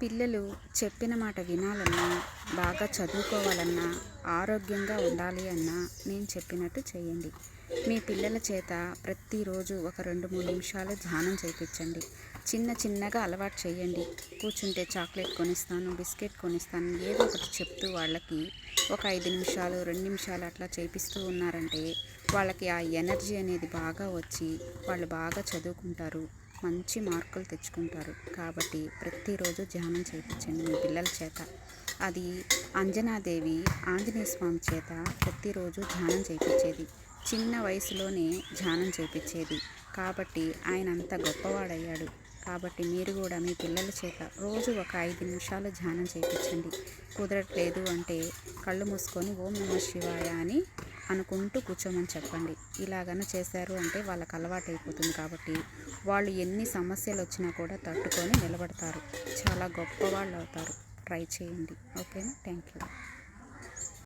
పిల్లలు చెప్పిన మాట వినాలన్నా బాగా చదువుకోవాలన్నా ఆరోగ్యంగా ఉండాలి అన్నా నేను చెప్పినట్టు చేయండి. మీ పిల్లల చేత ప్రతిరోజు ఒక రెండు మూడు నిమిషాలు ధ్యానం చేయించండి చిన్న చిన్నగా అలవాటు చేయండి. కూర్చుంటే చాక్లెట్ కొనిస్తాను బిస్కెట్ కొనిస్తాను ఏదో ఒకటి చెప్తూ వాళ్ళకి ఒక ఐదు నిమిషాలు రెండు నిమిషాలు అట్లా చేపిస్తూ ఉన్నారంటే వాళ్ళకి ఆ ఎనర్జీ అనేది బాగా వచ్చి వాళ్ళు బాగా చదువుకుంటారు. మంచి మార్కులు తెచ్చుకుంటారు. కాబట్టి ప్రతిరోజు ధ్యానం చేయించండి మీ పిల్లల చేత. అది అంజనాదేవి ఆంజనేయ స్వామి చేత ప్రతిరోజు ధ్యానం చేయించేది. చిన్న వయసులోనే ధ్యానం చేయించేది. కాబట్టి ఆయన అంత గొప్పవాడయ్యాడు. కాబట్టి మీరు కూడా మీ పిల్లల చేత రోజు ఒక ఐదు నిమిషాలు ధ్యానం చేయించండి. కుదరట్లేదు అంటే కళ్ళు మూసుకొని ఓం నమ శివాయ అని అనుకుంటూ కూర్చోమని చెప్పండి. ఇలాగన చేశారు అంటే వాళ్ళకి అలవాటు అయిపోతుంది కాబట్టి వాళ్ళు ఎన్ని సమస్యలు వచ్చినా కూడా తట్టుకొని నిలబడతారు. చాలా గొప్ప వాళ్ళు అవుతారు ట్రై చేయండి. ఓకేనా? Thank you.